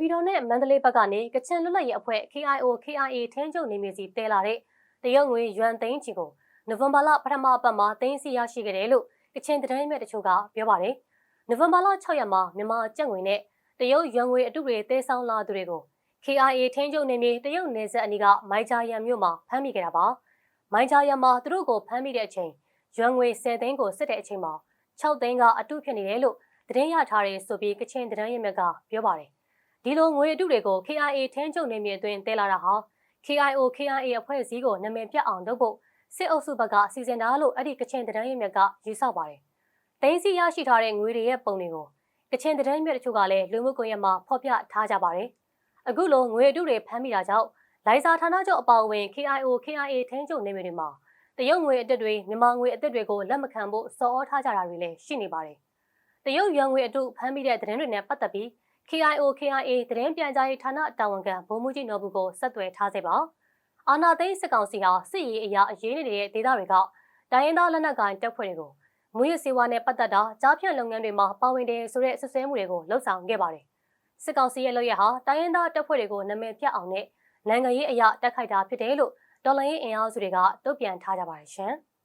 ပြည်တော်နဲ့မန္တလေးဘက်ကနေကချင်လွတ်လပ်ရေးအဖွဲ့ KIO KIA ထင်းချုပ်နေမြေစီတဲလာတဲ့တရုတ်ငွေယွမ်သိန်းချီကိုနိုဝင်ဘာလပထမပတ်မှာသိန်းစီရရှိခဲ့တယ်လို့ကချင်သတင်းမြတ်တချို့ကပြောပါတယ်။နိုဝင်ဘာလ6ရက်မှာမြန်မာကျပ်ငွေနဲ့တရုတ်ယွမ်ငွေအတုတွေတဲဆောင်လာသူတွေကို KIA ထင်းချုပ်နေမြေတရုတ်နယ်စပ်အနီးကမိုင်ဂျာယန်မြို့မှာဖမ်းမိခဲ့တာပါ။မိုင်ဂျာယန်မှာသူတို့ကိုဖမ်းမိတဲ့အချိန်ယွမ်ငွေ10သိန်းကိုစစ်တဲ့အချိန်မှာ6သိန်းကအတုဖြစ်နေတယ်လို့သတင်းရထားတယ်ဆိုပြီးကချင်သတင်းရမြတ်ကပြောပါတယ်။ ဒီလိုငွေအတုတွေကို KIA ထင်းချုပ်နေမြေအတွင်းတဲလာတာဟာ KIO KIA အဖွဲ့အစည်းကိုနာမည်ပြအောင်လုပ်ဖို့စစ်အုပ်စုဘက်ကစီစဉ်တာလို့အဲ့ဒီကချင်သတင်းရမြတ်ကယူဆပါတယ်။တိုင်းစီရရှိထားတဲ့ငွေတွေရဲ့ပုံတွေကိုကချင်သတင်းမြတ်တချို့ကလည်းလူမှုကွန်ရက်မှာဖော်ပြထားကြပါတယ်။အခုလိုငွေအတုတွေဖမ်းမိတာကြောင့်လိုင်စာဌာနချုပ်အပါအဝင် KIO KIA ထင်းချုပ်နေမြေတွေမှာတရုတ်ငွေအစ်စ်တွေမြန်မာငွေအစ်စ်တွေကိုလက်မခံဖို့စော်ဩထားကြတာတွေလည်းရှိနေပါတယ်။တရုတ်ရွမ်ငွေအတုဖမ်းမိတဲ့သတင်းတွေနဲ့ပတ်သက်ပြီး KIO KIA သတင်းပြန်ကြားရေးဌာနတာဝန်ခံဗိုလ်မှူးကြီးနော်ဘူးကိုဆက်သွယ်ထားစေပါ။အာနာသိန်းစစ်ကောင်စီဟာစစ်ရေးအရာအရေးနေတဲ့ဒေသတွေကတိုင်းရင်းသားလက်နက်ကိုင်တပ်ဖွဲ့တွေကိုမူရစေဝါနဲ့ပတ်သက်တာကြားဖြန့်လုပ်ငန်းတွေမှာပါဝင်တယ်ဆိုတဲ့ဆွဆွဲမှုတွေကိုလှုပ်ဆောင်ခဲ့ပါတယ်။စစ်ကောင်စီရဲ့လုပ်ရဟာတိုင်းရင်းသားတပ်ဖွဲ့တွေကိုနာမည်ပြအောင်နဲ့နိုင်ငံရေးအရာတက်ခိုက်တာဖြစ်တယ်လို့ဒေါ်လာရေးအင်အားစုတွေကတုံ့ပြန်ထားကြပါတယ်ရှင်။